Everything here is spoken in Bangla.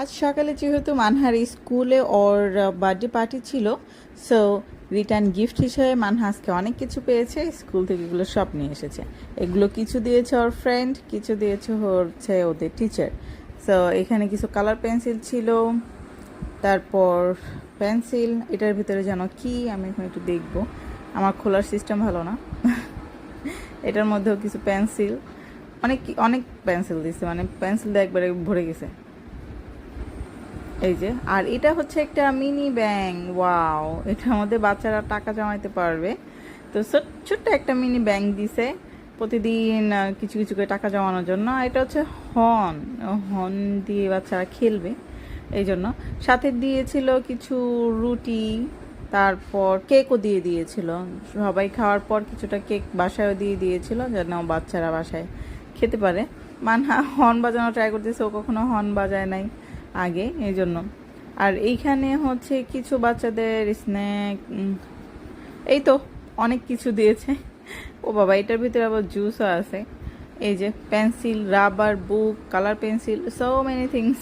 আজ সকালে যেহেতু মানহার স্কুলে ওর বার্থডে পার্টি ছিল সো রিটার্ন গিফট হিসেবে মানহা আজকে অনেক কিছু পেয়েছে, স্কুল থেকে এগুলো সব নিয়ে এসেছে। এগুলো কিছু দিয়েছে ওর ফ্রেন্ড কিছু দিয়েছে হচ্ছে ওদের টিচার সো এখানে কিছু কালার পেন্সিল ছিল, তারপর পেন্সিল এটার ভিতরে যেন কি, আমি এখন একটু দেখব। আমার খোলার সিস্টেম ভালো না। এটার মধ্যেও কিছু পেন্সিল অনেক অনেক পেন্সিল দিছে মানে পেন্সিল দিয়ে একবারে ভরে গেছে। এই যে, আর এটা হচ্ছে একটা মিনি ব্যাংক ওয়াও এটা আমাদের বাচ্চারা টাকা জমাইতে পারবে। তো ছোট- ছোট্ট একটা মিনি ব্যাংক দিছে, প্রতিদিন কিছু কিছু করে টাকা জমানোর জন্য। এটা হচ্ছে হর্ন হর্ন দিয়ে বাচ্চারা খেলবে, এই জন্য। সাথে দিয়েছিল কিছু রুটি, তারপর কেকও দিয়ে দিয়েছিল। সবাই খাওয়ার পর কিছুটা কেক বাসায়ও দিয়ে দিয়েছিল, যেন বাচ্চারা বাসায় খেতে পারে। মানহা হর্ন বাজানো ট্রাই করতেছে, ও কখনো হর্ন বাজায় নাই। আগে এই জন্য আর এইখানে হচ্ছে কিছু বাচ্চাদের স্ন্যাক এই তো অনেক কিছু দিয়েছে। ও বাবা, এটার ভিতরে আবার জুসও আছে। এই যে pencil rubber book colour pencil so many things